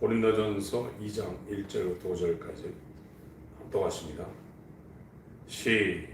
고린도전서 2장 1절부터 5절까지 합독하십니다. 시작.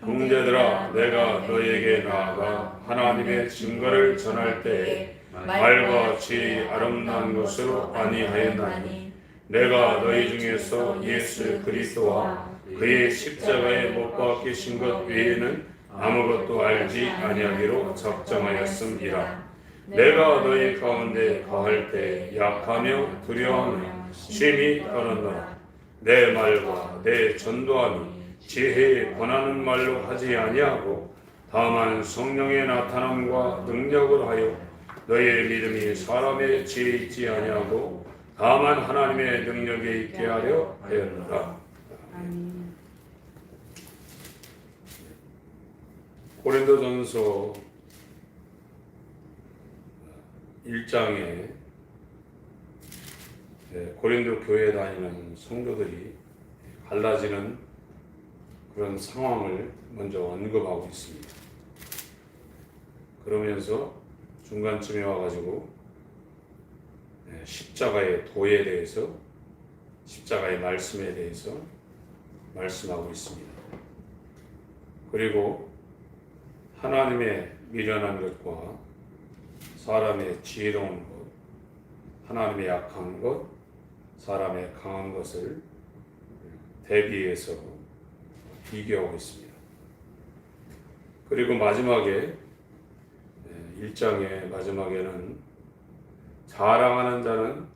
형제들아 내가 너에게 나아가 하나님의 증거를 전할 때에 말과 지 아름다운 것으로 아니하였나니 내가 너희 중에서 예수 그리스도와 그의 십자가에 못 박히신 것 외에는 아무것도 알지 아니하기로 작정하였음이라 내가 너희 가운데 거할 때 약하며 두려워하며 심히 떨었노라 내 말과 내 전도함이 지혜에 권하는 말로 하지 아니하고 다만 성령의 나타남과 능력을 하여 너희의 믿음이 사람의 지혜에 있지 아니하고 다만 하나님의 능력에 있게 하려 하였노라. 고린도전서 1장에 예, 고린도 교회에 다니는 성도들이 갈라지는 그런 상황을 먼저 언급하고 있습니다. 그러면서 중간쯤에 와가지고 예, 십자가의 도에 대해서 십자가의 말씀에 대해서 말씀하고 있습니다. 그리고 하나님의 미련한 것과 사람의 지혜로운 것, 하나님의 약한 것, 사람의 강한 것을 대비해서 비교하고 있습니다. 그리고 마지막에 1장의 마지막에는 자랑하는 자는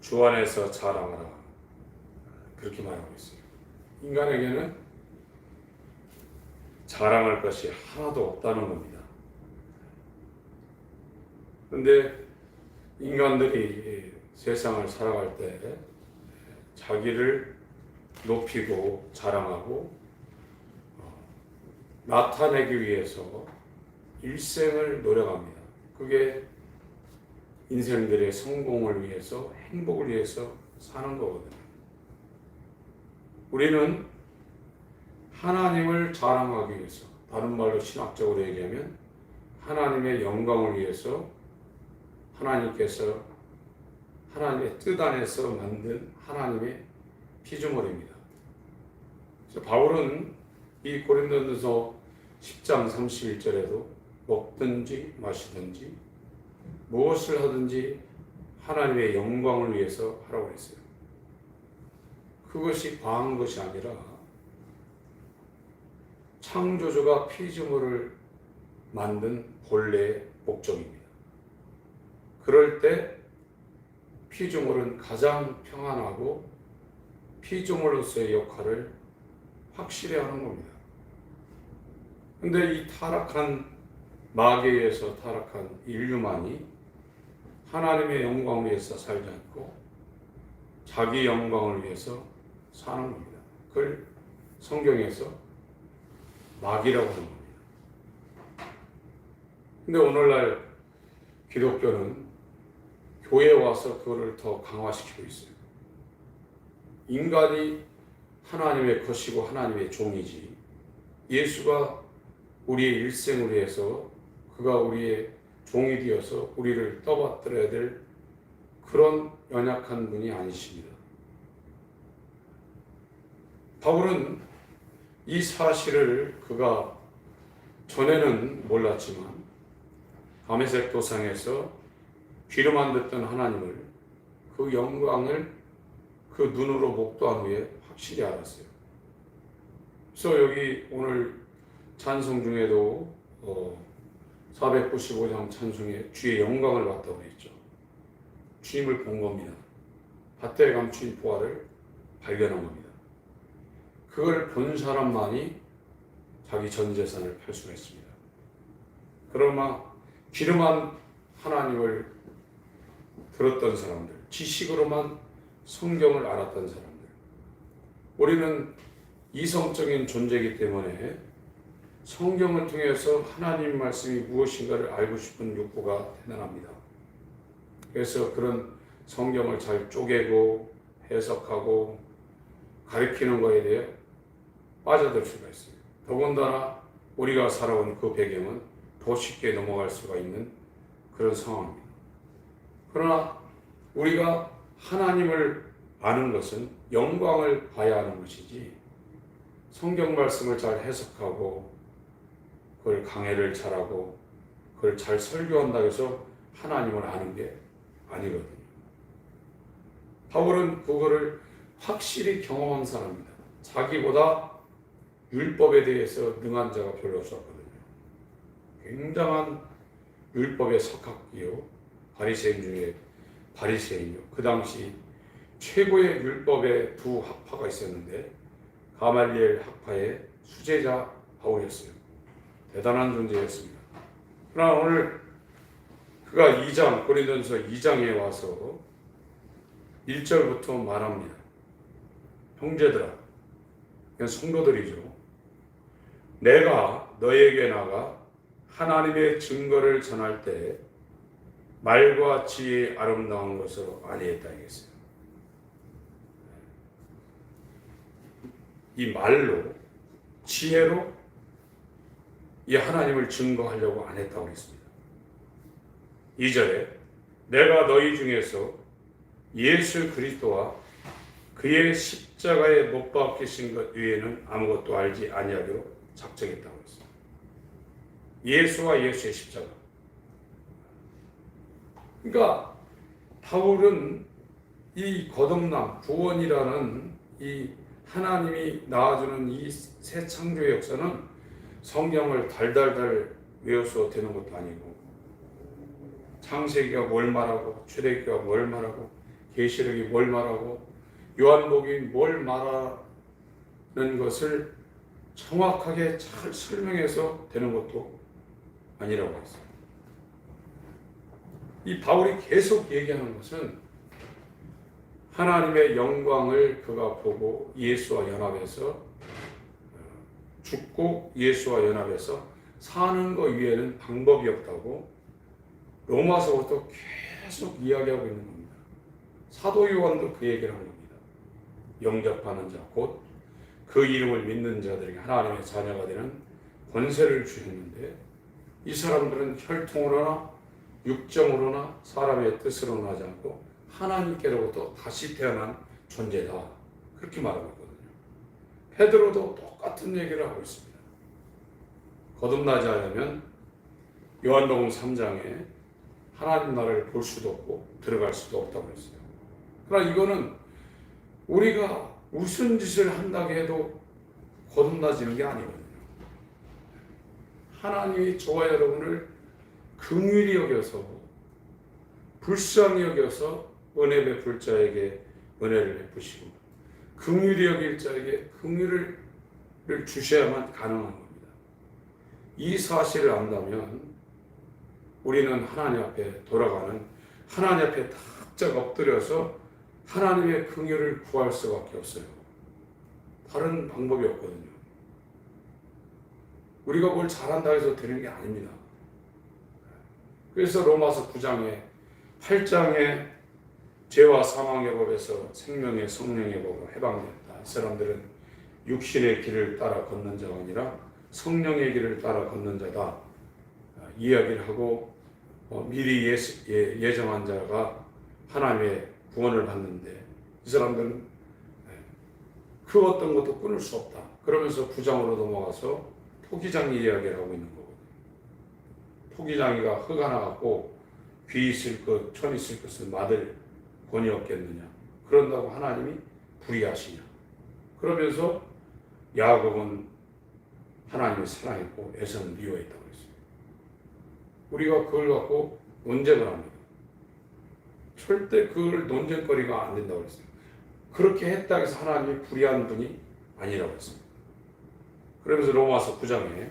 주 안에서 자랑하라. 그렇게 말하고 있어요. 인간에게는 자랑할 것이 하나도 없다는 겁니다. 그런데 인간들이 세상을 살아갈 때 자기를 높이고 자랑하고 어, 나타내기 위해서 일생을 노력합니다. 그게 인생들의 성공을 위해서 행복을 위해서 사는 거거든요. 우리는 하나님을 자랑하기 위해서 다른 말로 신학적으로 얘기하면 하나님의 영광을 위해서 하나님께서 하나님의 뜻 안에서 만든 하나님의 피조물입니다. 바울은 이 고린도전서 10장 31절에도 먹든지 마시든지 무엇을 하든지 하나님의 영광을 위해서 하라고 했어요. 그것이 과한 것이 아니라 창조주가 피조물을 만든 본래의 목적입니다. 그럴 때 피조물은 가장 평안하고 피조물로서의 역할을 확실히 하는 겁니다. 근데 이 타락한 마귀에서 타락한 인류만이 하나님의 영광을 위해서 살지 않고 자기 영광을 위해서 사는 겁니다. 그걸 성경에서 마귀라고 하는 겁니다. 근데 오늘날 기독교는 교회에 와서 그거를 더 강화시키고 있어요. 인간이 하나님의 것이고 하나님의 종이지. 예수가 우리의 일생을 위해서 그가 우리의 종이 되어서 우리를 떠받들어야 될 그런 연약한 분이 아니십니다. 바울은 이 사실을 그가 전에는 몰랐지만 다메섹 도상에서 귀로만 듣던 하나님을 그 영광을 그 눈으로 목도한 후에 확실히 알았어요. 그래서 여기 오늘 찬송 중에도 어 495장 찬송에 주의 영광을 봤다고 했죠. 주님을 본 겁니다. 밭에 감춘 보화를 발견한 겁니다. 그걸 본 사람만이 자기 전 재산을 팔 수가 있습니다. 그러나 기름한 하나님을 들었던 사람들, 지식으로만 성경을 알았던 사람들. 우리는 이성적인 존재이기 때문에 성경을 통해서 하나님 말씀이 무엇인가를 알고 싶은 욕구가 대단합니다. 그래서 그런 성경을 잘 쪼개고 해석하고 가르치는 것에 대해 빠져들 수가 있어요. 더군다나 우리가 살아온 그 배경은 더 쉽게 넘어갈 수가 있는 그런 상황입니다. 그러나 우리가 하나님을 아는 것은 영광을 봐야 하는 것이지 성경 말씀을 잘 해석하고 그걸 강해를 잘하고 그걸 잘 설교한다 해서 하나님을 아는 게 아니거든요. 바울은 그거를 확실히 경험한 사람입니다. 자기보다 율법에 대해서 능한 자가 별로 없었거든요. 굉장한 율법의 석학이요. 바리새인 중에 바리새인이요. 그 당시 최고의 율법의 두 학파가 있었는데 가말리엘 학파의 수제자 바울이었어요. 대단한 존재였습니다. 그러나 오늘 그가 2장 고린도전서 2장에 와서 1절부터 말합니다. 형제들아, 이건 성도들이죠. 내가 너에게 나가 하나님의 증거를 전할 때 말과 지혜의 아름다운 것으로 아니했다 이겠어요. 이 말로 지혜로 이 하나님을 증거하려고 안 했다고 했습니다. 2절에 내가 너희 중에서 예수 그리스도와 그의 십자가에 못 박히신 것 외에는 아무것도 알지 아니하기로 작정했다고 했습니다. 예수와 예수의 십자가. 그러니까 바울은 이 거듭남, 구원이라는 이 하나님이 낳아주는 이 새 창조의 역사는 성경을 달달달 외워서 되는 것도 아니고 창세기가 뭘 말하고 출애기가 뭘 말하고 계시록이 뭘 말하고 요한복음이 뭘 말하는 것을 정확하게 잘 설명해서 되는 것도 아니라고 했어요. 이 바울이 계속 얘기하는 것은 하나님의 영광을 그가 보고 예수와 연합해서 어, 죽고 예수와 연합해서 사는 것 위에는 방법이 없다고 로마서부터 계속 이야기하고 있는 겁니다. 사도 요한도 그 얘기를 하는 겁니다. 영접하는 자, 곧 그 이름을 믿는 자들에게 하나님의 자녀가 되는 권세를 주셨는데 이 사람들은 혈통으로나 육정으로나 사람의 뜻으로 하지 않고 하나님께로부터 다시 태어난 존재다. 그렇게 말하고 있거든요. 페드로도 똑같은 얘기를 하고 있습니다. 거듭나지 않으면 요한복음 3장에 하나님 나라를 볼 수도 없고 들어갈 수도 없다고 했어요. 그러나 이거는 우리가 무슨 짓을 한다고 해도 거듭나지는 게 아니거든요. 하나님이 저와 여러분을 긍휼히 여겨서 불쌍히 여겨서 은혜 베풀 자에게 은혜를 베푸시고 긍휼히 여길 자에게 긍휼을 주셔야만 가능한 겁니다. 이 사실을 안다면 우리는 하나님 앞에 돌아가는 하나님 앞에 탁자 엎드려서 하나님의 긍휼을 구할 수밖에 없어요. 다른 방법이 없거든요. 우리가 뭘 잘한다 해서 되는 게 아닙니다. 그래서 로마서 9장에 8장에 죄와 사망의 법에서 생명의 성령의 법으로 해방됐다. 이 사람들은 육신의 길을 따라 걷는 자가 아니라 성령의 길을 따라 걷는 자다. 이야기를 하고 어, 미리 예, 예, 예정한 자가 하나님의 구원을 받는데 이 사람들은 예, 그 어떤 것도 끊을 수 없다. 그러면서 부장으로 넘어가서 토기장 이야기를 하고 있는 거거든요. 토기장이가 흙 하나 갖고 귀 있을 것, 천 있을 것을 맞을 권이 없겠느냐. 그런다고 하나님이 불의하시냐. 그러면서 야곱은 하나님을 사랑했고 에서는 미워했다고 했어요. 우리가 그걸 갖고 논쟁을 합니다. 절대 그걸 논쟁거리가 안 된다고 했어요. 그렇게 했다 해서 하나님이 불의한 분이 아니라고 했습니다. 그러면서 로마서 9장에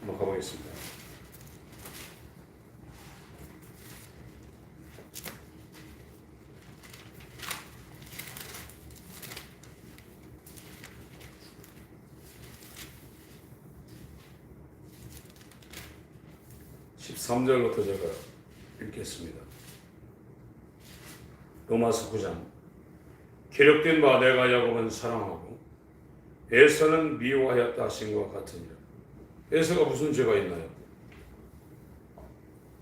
한번 가보겠습니다. 십삼 절부터 제가 읽겠습니다. 로마서 9장 기록된 바 내가 야곱은 사랑하고 에서는 미워하였다 하신 것 같으니라. 에서가 무슨 죄가 있나요?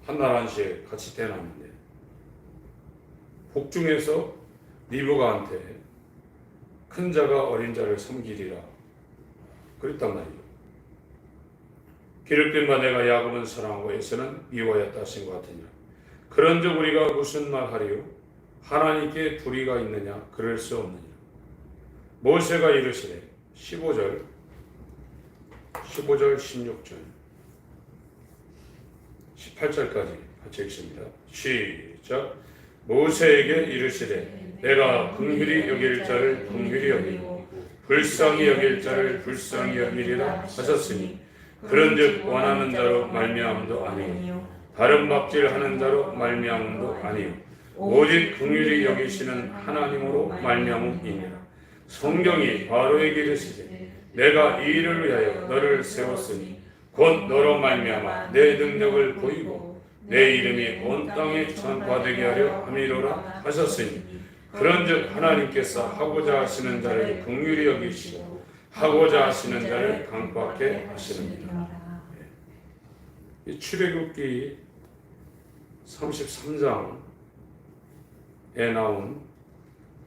한날 한시에 같이 태어났는데 복중에서 리브가한테 큰 자가 어린 자를 섬기리라 그랬단 말이죠. 기록된 바 내가 야곱은 사랑하고 에서는 미워하였다 하신 것 같으니라. 그런즉 우리가 무슨 말 하리요? 하나님께 불의가 있느냐? 그럴 수 없느니라. 모세가 이르시되 15절 15절 16절 18절까지 같이 읽습니다. 시작 모세에게 이르시되 내가 긍휼히 여길 자를 긍휼히 여기고 불쌍히 여길 자를 불쌍히 여기리라 하셨으니 그런즉 원하는 자로 말미암음도 아니요. 다른 박질하는 자로 말미암음도 아니요. 오직 긍휼히 여기시는 하나님으로 말미암음이니라. 성경이 바로에게 이르시되 내가 이 일을 위하여 너를 세웠으니 곧 너로 말미암아 내 능력을 보이고 내 이름이 온 땅에 전파되게 하려 함이로라 하셨으니 그런즉 하나님께서 하고자 하시는 자를 긍휼히 여기시고 하고자 하시는 자를 강박해 하시느니라. 이 출애굽기 33장에 나온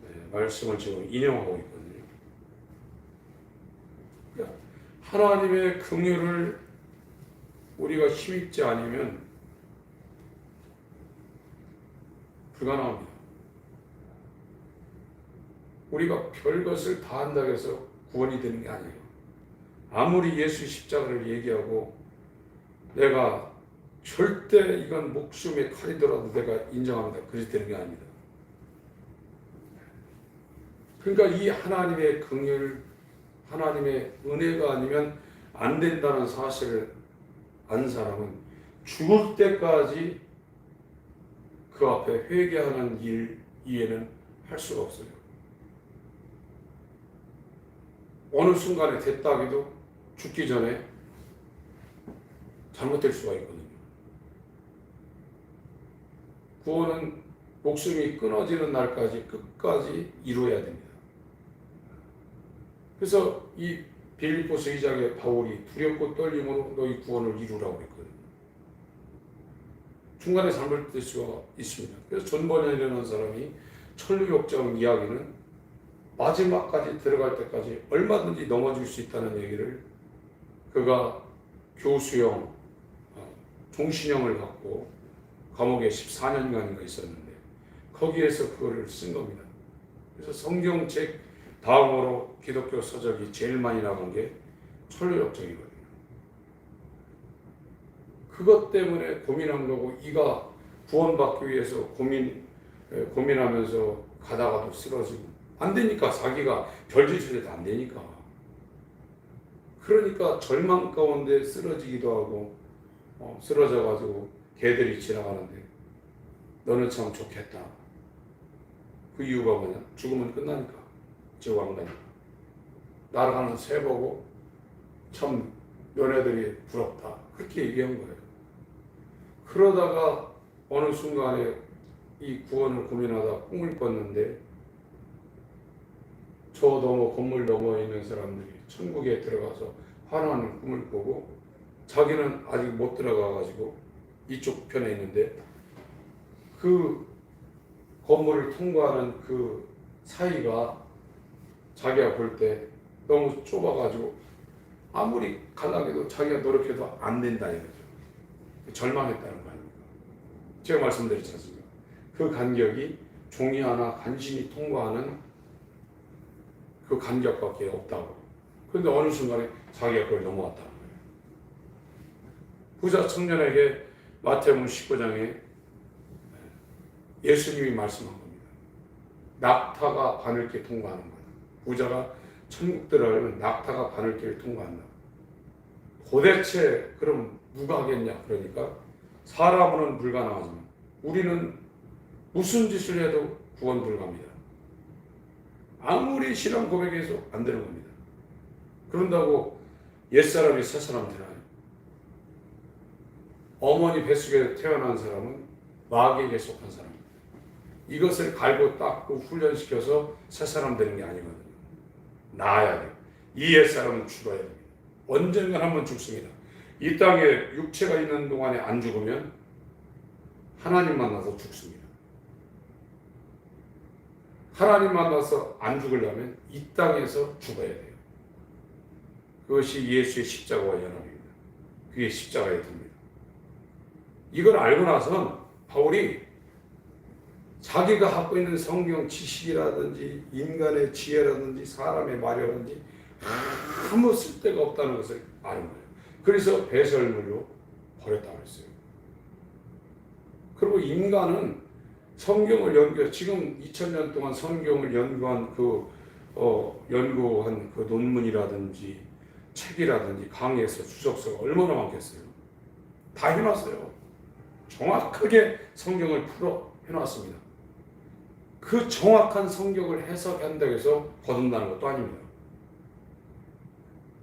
네, 말씀을 지금 인용하고 있거든요. 그러니까 하나님의 긍휼을 우리가 힘입지 않으면 불가능합니다. 우리가 별것을 다 한다고 해서 구 원이 되는 게 아니에요. 아무리 예수 십자가를 얘기하고 내가 절대 이건 목숨의 칼이더라도 내가 인정합니다. 그렇게 되는 게 아닙니다. 그러니까 이 하나님의 긍휼, 하나님의 은혜가 아니면 안 된다는 사실을 안 사람은 죽을 때까지 그 앞에 회개하는 일 이해는 할 수가 없어요. 어느 순간에 됐다 해도 죽기 전에 잘못될 수가 있거든요. 구원은 목숨이 끊어지는 날까지 끝까지 이루어야 됩니다. 그래서 이 빌립보서 2장에 바울이 두렵고 떨림으로 너희 구원을 이루라고 했거든요. 중간에 잘못될 수가 있습니다. 그래서 전번연이라는 사람이 천류욕정 이야기는 마지막까지 들어갈 때까지 얼마든지 넘어질 수 있다는 얘기를 그가 교수형, 어, 종신형을 갖고 감옥에 14년간인가 있었는데 거기에서 그거를 쓴 겁니다. 그래서 성경책 다음으로 기독교 서적이 제일 많이 나온 게 천류역정이거든요. 그것 때문에 고민한 거고 이가 구원받기 위해서 고민 에, 고민하면서 가다가도 쓰러지고 안 되니까 자기가 별짓을 해도 안 되니까 그러니까 절망 가운데 쓰러지기도 하고 어, 쓰러져 가지고 개들이 지나가는데 너는 참 좋겠다. 그 이유가 뭐냐? 죽으면 끝나니까 지옥 안 가니까 날아가는 새 보고 참 너네들이 부럽다. 그렇게 얘기한 거예요. 그러다가 어느 순간에 이 구원을 고민하다 꿈을 꿨는데 저 너머 건물 너머에 있는 사람들이 천국에 들어가서 환호하는 꿈을 꾸고 자기는 아직 못 들어가 가지고 이쪽 편에 있는데 그 건물을 통과하는 그 사이가 자기가 볼 때 너무 좁아가지고 아무리 가려고 자기가 노력해도 안 된다 이거죠. 절망했다는 거 아닙니까? 제가 말씀드렸지 않습니까? 그 간격이 종이 하나 간신히 통과하는 그 간격밖에 없다고. 그런데 어느 순간에 자기가 그걸 넘어왔다는 거예요. 부자 청년에게 마태복음 19장에 예수님이 말씀한 겁니다. 낙타가 바늘길 통과하는 거다. 부자가 천국 들어가려면 낙타가 바늘길을 통과한다. 도대체 그럼 누가 하겠냐? 그러니까 사람은 불가능하지만 우리는 무슨 짓을 해도 구원 불가합니다. 아무리 신앙 고백해서 안 되는 겁니다. 그런다고 옛사람이 새사람 되나요? 어머니 뱃속에 태어난 사람은 마귀에게 속한 사람입니다. 이것을 갈고 닦고 훈련시켜서 새사람 되는 게 아니거든요. 나아야 돼요. 이 옛사람은 죽어야 됩니다. 언젠간 한번 죽습니다. 이 땅에 육체가 있는 동안에 안 죽으면 하나님 만나서 죽습니다. 하나님 만나서 안 죽으려면 이 땅에서 죽어야 돼요. 그것이 예수의 십자가와 연합입니다. 그게 십자가의 도입니다. 이걸 알고 나선 바울이 자기가 갖고 있는 성경 지식이라든지 인간의 지혜라든지 사람의 말이라든지 아무 쓸데가 없다는 것을 아는 거예요. 그래서 배설물로 버렸다고 했어요. 그리고 인간은 성경을 연구, 지금 2000년 동안 성경을 연구한 그, 어, 연구한 그 논문이라든지 책이라든지 강의에서 주석서가 얼마나 많겠어요. 다 해놨어요. 정확하게 성경을 풀어 해놨습니다. 그 정확한 성경을 해석한다고 해서 거듭나는 것도 아닙니다.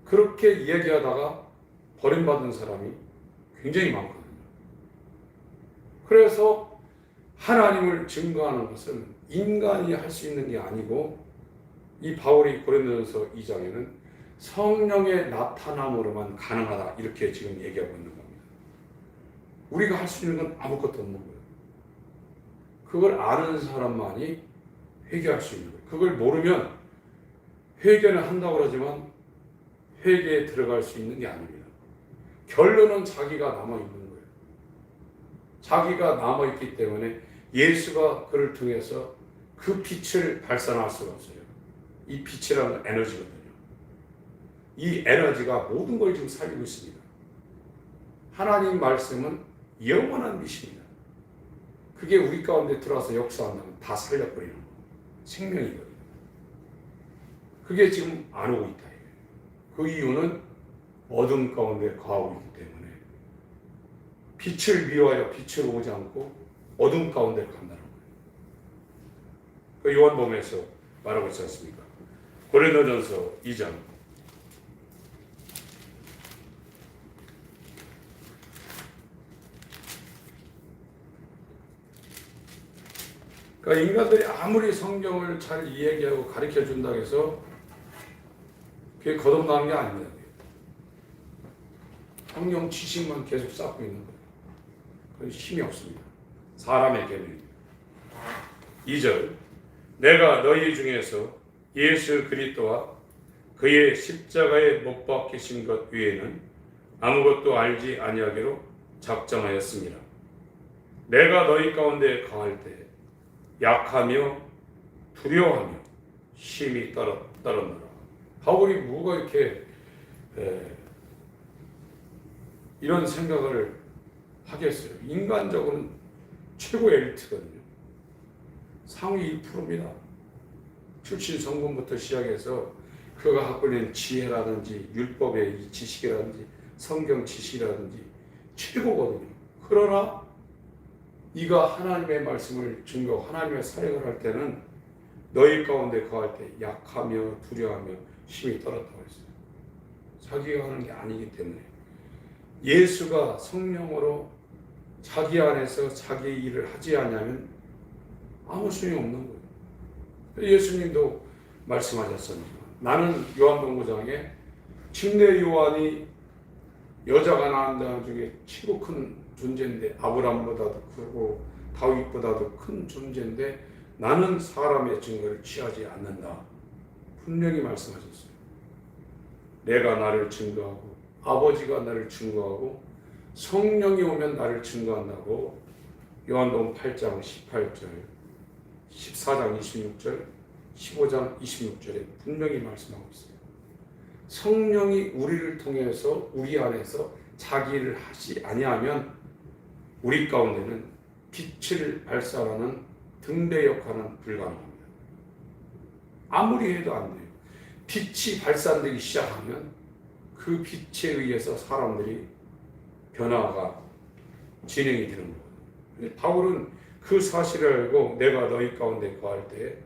그렇게 이야기하다가 버림받은 사람이 굉장히 많거든요. 그래서 하나님을 증거하는 것은 인간이 할 수 있는 게 아니고 이 바울이 고린도전서 2장에는 성령의 나타남으로만 가능하다 이렇게 지금 얘기하고 있는 겁니다. 우리가 할 수 있는 건 아무것도 없는 거예요. 그걸 아는 사람만이 회개할 수 있는 거예요. 그걸 모르면 회개는 한다고 그러지만 회개에 들어갈 수 있는 게 아닙니다. 결론은 자기가 남아 있는 거예요. 자기가 남아 있기 때문에 예수가 그를 통해서 그 빛을 발산할 수가 없어요. 이 빛이라는 에너지거든요. 이 에너지가 모든 걸 지금 살리고 있습니다. 하나님 말씀은 영원한 빛입니다. 그게 우리 가운데 들어와서 역사한다면 다 살려버리는 거 생명이거든요. 그게 지금 안 오고 있다. 그 이유는 어둠 가운데 거하고 있기 때문에 빛을 미워하여 빛으로 오지 않고 어둠 가운데 간다는 거예요. 그 요한복음에서 말하고 있지 않습니까? 고린도전서 2장 그러니까 인간들이 아무리 성경을 잘 이야기하고 가르쳐 준다고 해서 그게 거듭나는 게 아닙니다. 성경 지식만 계속 쌓고 있는 거예요. 힘이 없습니다. 계명입니다. 2절 내가 너희 중에서 예수 그리스도와 그의 십자가에 못 박히신 것 외에는 아무것도 알지 아니하기로 작정하였습니다. 내가 너희 가운데 강할 때 약하며 두려워하며 힘이 떨어 떨어노라. 바울이 뭐가 이렇게 에, 이런 생각을 하겠어요? 인간적으로는 최고 엘리트거든요. 상위 1%입니다. 출신 성분부터 시작해서 그가 갖고 있는 지혜라든지 율법의 이 지식이라든지 성경 지식이라든지 최고거든요. 그러나 이가 하나님의 말씀을 증거, 하나님의 사역을 할 때는 너희 가운데 거할 때 약하며 두려워하며 힘이 떨었다고 했어요. 자기가 하는 게 아니기 때문에 예수가 성령으로 자기 안에서 자기 일을 하지 않으면 아무 소용이 없는 거예요. 예수님도 말씀하셨습니다. 나는 요한복음장에 침례 요한이 여자가 낳은 자 중에 최고 큰 존재인데 아브람보다도 크고 다윗보다도 큰 존재인데 나는 사람의 증거를 취하지 않는다. 분명히 말씀하셨어요. 내가 나를 증거하고 아버지가 나를 증거하고 성령이 오면 나를 증거한다고 요한복음 8장 18절, 14장 26절, 15장 26절에 분명히 말씀하고 있어요. 성령이 우리를 통해서 우리 안에서 자기를 하지 아니하면 우리 가운데는 빛을 발산하는 등대 역할은 불가능합니다. 아무리 해도 안 돼요. 빛이 발산되기 시작하면 그 빛에 의해서 사람들이 변화가 진행이 되는 거예요. 바울은 그 사실을 알고 내가 너희 가운데 거할 때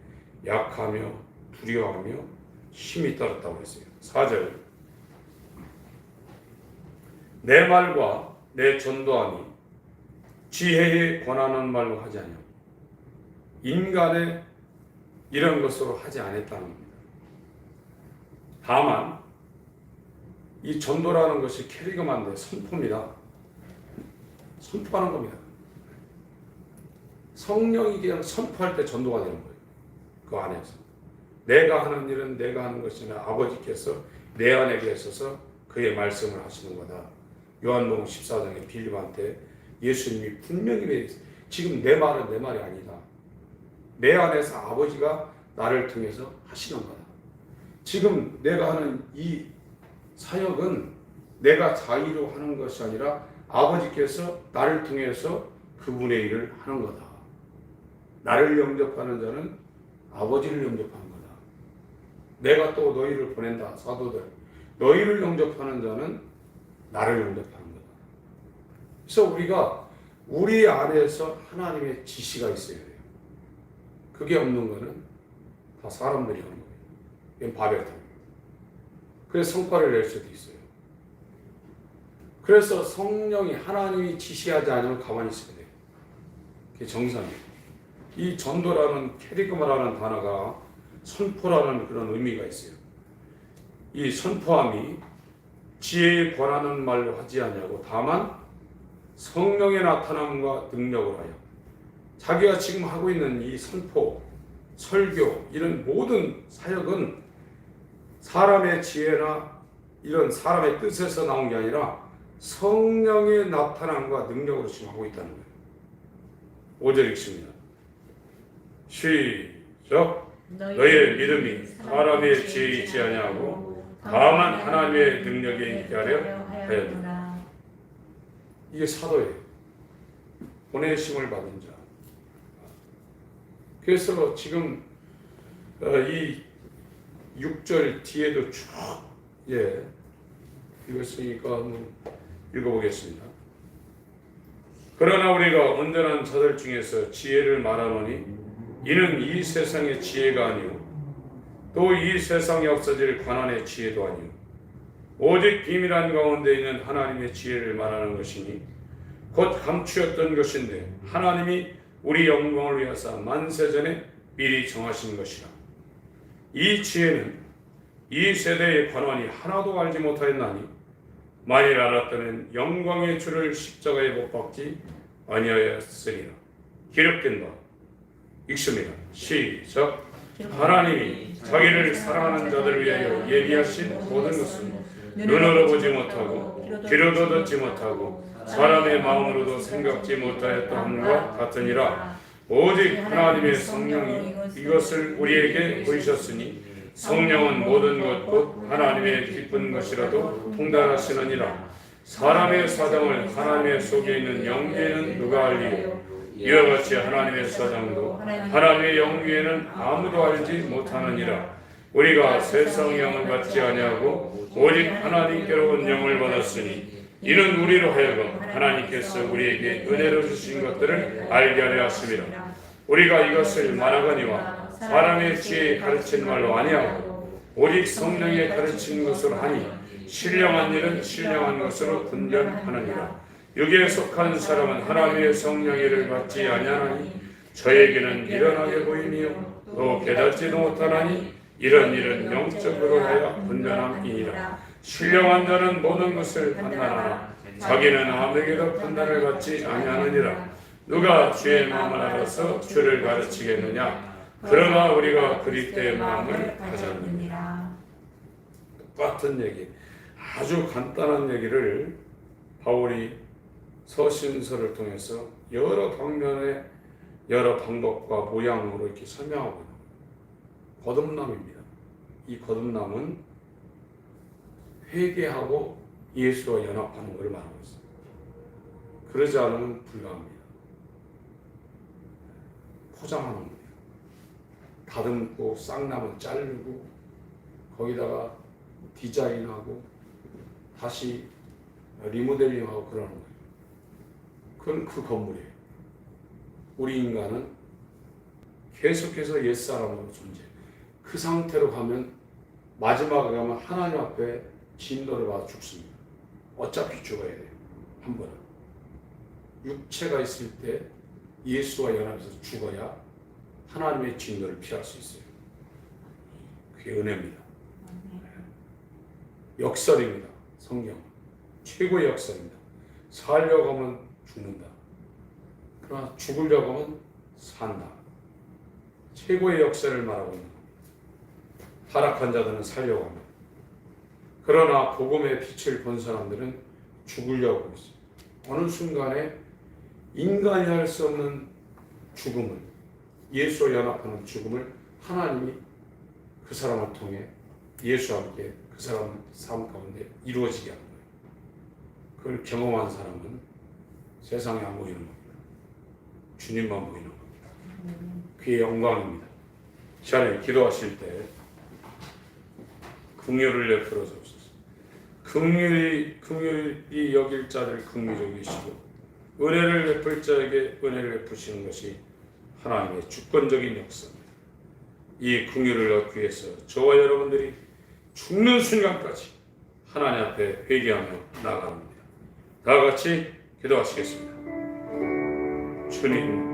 약하며 두려워하며 힘이 떨었다고 했어요. 4절 내 말과 내 전도함이 지혜에 권하는 말로 하지 아니하 인간의 이런 것으로 하지 않았다는 겁니다. 다만 이 전도라는 것이 캐리그만데 선포입니다. 선포하는 겁니다. 성령이 그냥 선포할 때 전도가 되는 거예요. 그 안에서 내가 하는 일은 내가 하는 것이 아니라 아버지께서 내 안에 계셔서 그의 말씀을 하시는 거다. 요한복음 14장에 빌립한테 예수님이 분명히. 지금 내 말은 내 말이 아니다. 내 안에서 아버지가 나를 통해서 하시는 거다. 지금 내가 하는 이 사역은 내가 자의로 하는 것이 아니라 아버지께서 나를 통해서 그분의 일을 하는 거다. 나를 영접하는 자는 아버지를 영접하는 거다. 내가 또 너희를 보낸다. 사도들. 너희를 영접하는 자는 나를 영접하는 거다. 그래서 우리가 우리 안에서 하나님의 지시가 있어야 돼요. 그게 없는 거는 다 사람들이 하는 거예요. 바벨탑. 그래서 성과를 낼 수도 있어요. 그래서 성령이 하나님이 지시하지 않으면 가만히 있어야 돼요. 그게 정상이에요. 이 전도라는 캐리그마라는 단어가 선포라는 그런 의미가 있어요. 이 선포함이 지혜에 권하는 말로 하지 않냐고 다만 성령의 나타남과 능력을 하여 자기가 지금 하고 있는 이 선포, 설교 이런 모든 사역은 사람의 지혜나 이런 사람의 뜻에서 나온 게 아니라 성령의 나타남과 능력으로 지금 하고 있다는 거예요. 5절 읽습니다. 시작. 너의 믿음이 사람의 지혜에 있지 아니하고 다만 하나님의 능력에 있게 하려 하였느니라. 이게 사도예요. 보내심을 받은 자. 그래서 지금 어, 이 6절 뒤에도 쭉 예. 읽었으니까 읽어보겠습니다. 그러나 우리가 온전한 자들 중에서 지혜를 말하노니 이는 이 세상의 지혜가 아니요 또 이 세상에 없어질 관한의 지혜도 아니요 오직 비밀한 가운데 있는 하나님의 지혜를 말하는 것이니 곧 감추었던 것인데 하나님이 우리 영광을 위하사 만세전에 미리 정하신 것이라. 이 지혜는 이 세대의 관원이 하나도 알지 못하였나니 만일 알았다면 영광의 주를 십자가에 못 박지 아니하였으리라. 기록된 바 읽습니다. 시작. 하나님이 자기를 사랑하는 자들을 위하여 예비하신 모든 것은 눈으로 보지 못하고 귀로도 듣지 못하고 사람의 마음으로도 생각지 못하였다 함과 같으니라. 오직 하나님의 성령이 이것을 우리에게 보이셨으니 성령은 모든 것 곧 하나님의 기쁜 것이라도 통달하시느니라. 사람의 사정을 하나님의 속에 있는 영계에는 누가 알리요? 이와 같이 하나님의 사정도 하나님의 영계에는 아무도 알지 못하느니라. 우리가 세상 영을 받지 아니하고 오직 하나님께로 온 영을 받았으니 이는 우리로 하여금 하나님께서 우리에게 은혜로 주신 것들을 알게 하려 하심이라 우리가 이것을 말하거니와 사람의 지혜에 가르친 말로 아니하고 오직 성령의 가르친 것으로 하니 신령한 일은 신령한 것으로 분별하느니라. 여기에 속한 사람은 하나님의 성령의 를 받지 아니하나니 저에게는 미련하게 보이며 또 깨닫지도 못하나니 이런 일은 영적으로 하여 분별함이니라. 신령한 자는 모든 것을 판단하나 자기는 아무에게도 판단을 받지 아니하느니라. 누가 주의 마음을 알아서 주를 가르치겠느냐 그러나 우리가 그리스도의 마음을 가졌느니라 똑같은 얘기 아주 간단한 얘기를 바울이 서신서를 통해서 여러 방면의 여러 방법과 모양으로 이렇게 설명하고 있는. 거듭남입니다. 이 거듭남은 회개하고 예수와 연합하는 것을 말하고 있습니다. 그러지 않으면 불가합니다. 포장하는. 다듬고 쌍남은 자르고 거기다가 디자인하고 다시 리모델링하고 그러는 거예요. 그건 그 건물이에요. 우리 인간은 계속해서 옛사람으로 존재. 그 상태로 가면 마지막에 가면 하나님 앞에 진노를 받아 죽습니다. 어차피 죽어야 돼요. 한 번은. 육체가 있을 때 예수와 연합해서 죽어야 하나님의 진노를 피할 수 있어요. 그게 은혜입니다. 역설입니다. 성경. 최고의 역설입니다. 살려고 하면 죽는다. 그러나 죽으려고 하면 산다. 최고의 역사를 말하고 있는 겁니다. 타락한 자들은 살려고 합니다. 그러나 복음의 빛을 본 사람들은 죽으려고 하고 있습니다. 어느 순간에 인간이 할 수 없는 죽음을 예수와 연합하는 죽음을 하나님이 그 사람을 통해 예수와 함께 그 사람 삶 가운데 이루어지게 하는 거예요. 그걸 경험한 사람은 세상에 안 보이는 겁니다. 주님만 보이는 겁니다. 그의 영광입니다. 시간에 기도하실 때 긍휼을 주옵소서. 긍휼이 긍휼이 여길 자를 긍휼히 여기시고 은혜를 베풀 자에게 은혜를 베푸시는 것이 하나님의 주권적인 역사입니다. 이 긍휼을 얻기 위해서 저와 여러분들이 죽는 순간까지 하나님 앞에 회개하며 나아갑니다. 다 같이 기도하시겠습니다. 주님